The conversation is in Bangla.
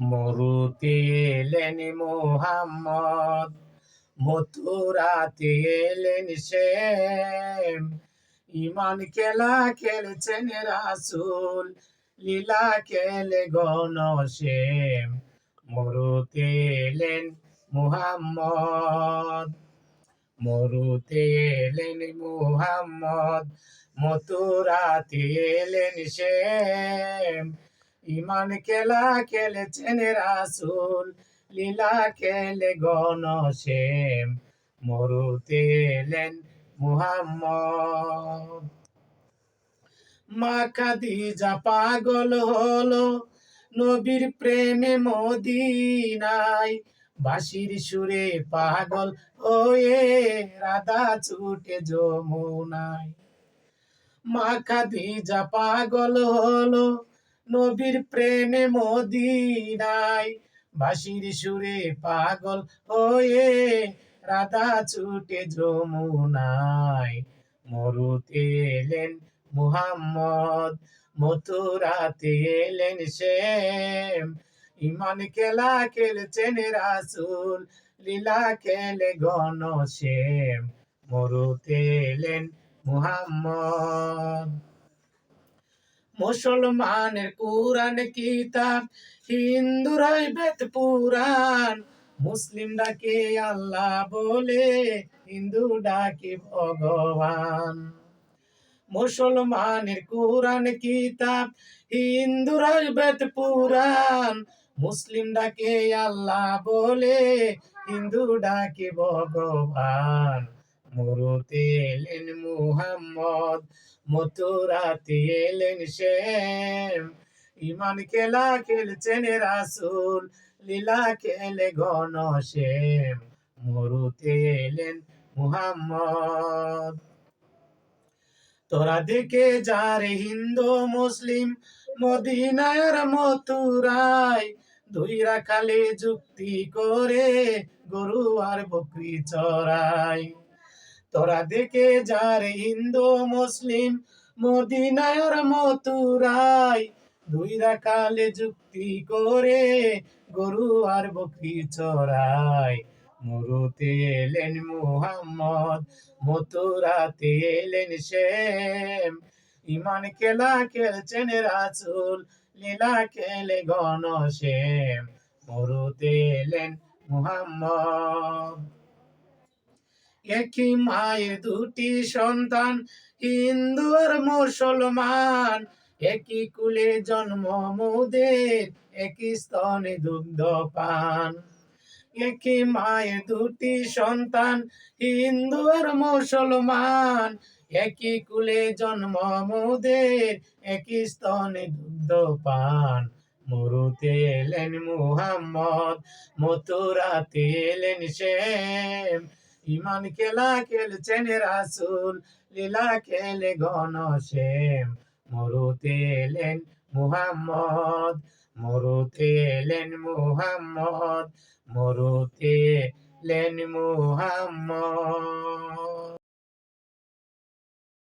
মরুতে এলেন মোহাম্মদ মথুরাতে এলেন শেম ইমান খেলা খেলছেন রাসুল, লীলা খেলে গণ শেম মরুতে এলেন মুহাম্মদ, মরুতে এলেন মুহাম্মদ মথুরাতে এলেন ইমান খেলা খেলেছেন রাসুল, লীলা খেলে গণ শেম মরুতে এলেন মুহাম্মদ। মা খাদিজা পাগল হলো, নবীর প্রেমে মদিনায়। বাঁশির সুরে পাগল হয়ে রাধা ছুটে যমুনায়। মা খাদিজা পাগল হলো নবীর প্রেমে মদিনায়। বাঁশির সুরে পাগল হয়ে রাধা ছুটে যমুনায়। মরুতে এলেন মুহাম্মদ, মথুরাতে এলেন শেম ইমান খেলা খেলছেন রাসুল, লীলা খেলে গণ শেম মরুতে এলেন মুহাম্মদ। মুসলমানের কোরআন কিতাব হিন্দুরাই বেদ পুরাণ। মুসলিম ডাকে আল্লাহ বলে, হিন্দু ডাকে ভগবান। মুসলমানের কোরআন কিতাব হিন্দুরাই বেদ পুরাণ। মুসলিম ডাকে আল্লাহ বলে, হিন্দু ডাকে ভগবান। মরুতে এলেন মুহাম্মদ মথুরাতে এলেন শেম ইমান খেলা খেলছেন রাসুল, লীলা খেলে ঘন শেম মরুতে এলেন মুহাম্মদ। তোরা দেখে যারে হিন্দু, মুসলিম, মদিনার মথুরায়, দুই রাখালে যুক্তি করে গরু আর বকরি চড়াই তোরা দেখে যারে হিন্দু মুসলিম মদিনার মথুরায়। দুই রাখালে যুক্তি করে গরু আর বকরি চড়াই মরুতে এলেন মুহাম্মদ, মথুরাতে এলেন শেম ইমান খেলা খেলছেন রাসুল, লীলা খেলে গণ শেম মরুতে এলেন মুহাম্মদ। একই মায়ের দুটি সন্তান হিন্দু আর মুসলমান। একই কুলে জন্ম মোদের, একই স্তনে দুগ্ধ পান। একই মায়ের দুটি সন্তান হিন্দু আর মুসলমান। একই কুলে জন্ম মোদের, একই স্তনে দুগ্ধ পান। মরুতে এলেন মুহাম্মদ, মথুরাতে এলেন শেম ইমান খেলা খেলছেন রাসুল, লীলা খেলে ঘন শেম মরুতে এলেন মুহাম্মদ, মরুতে এলেন মুহাম্মদ, মরুতে এলেন মুহাম্মদ।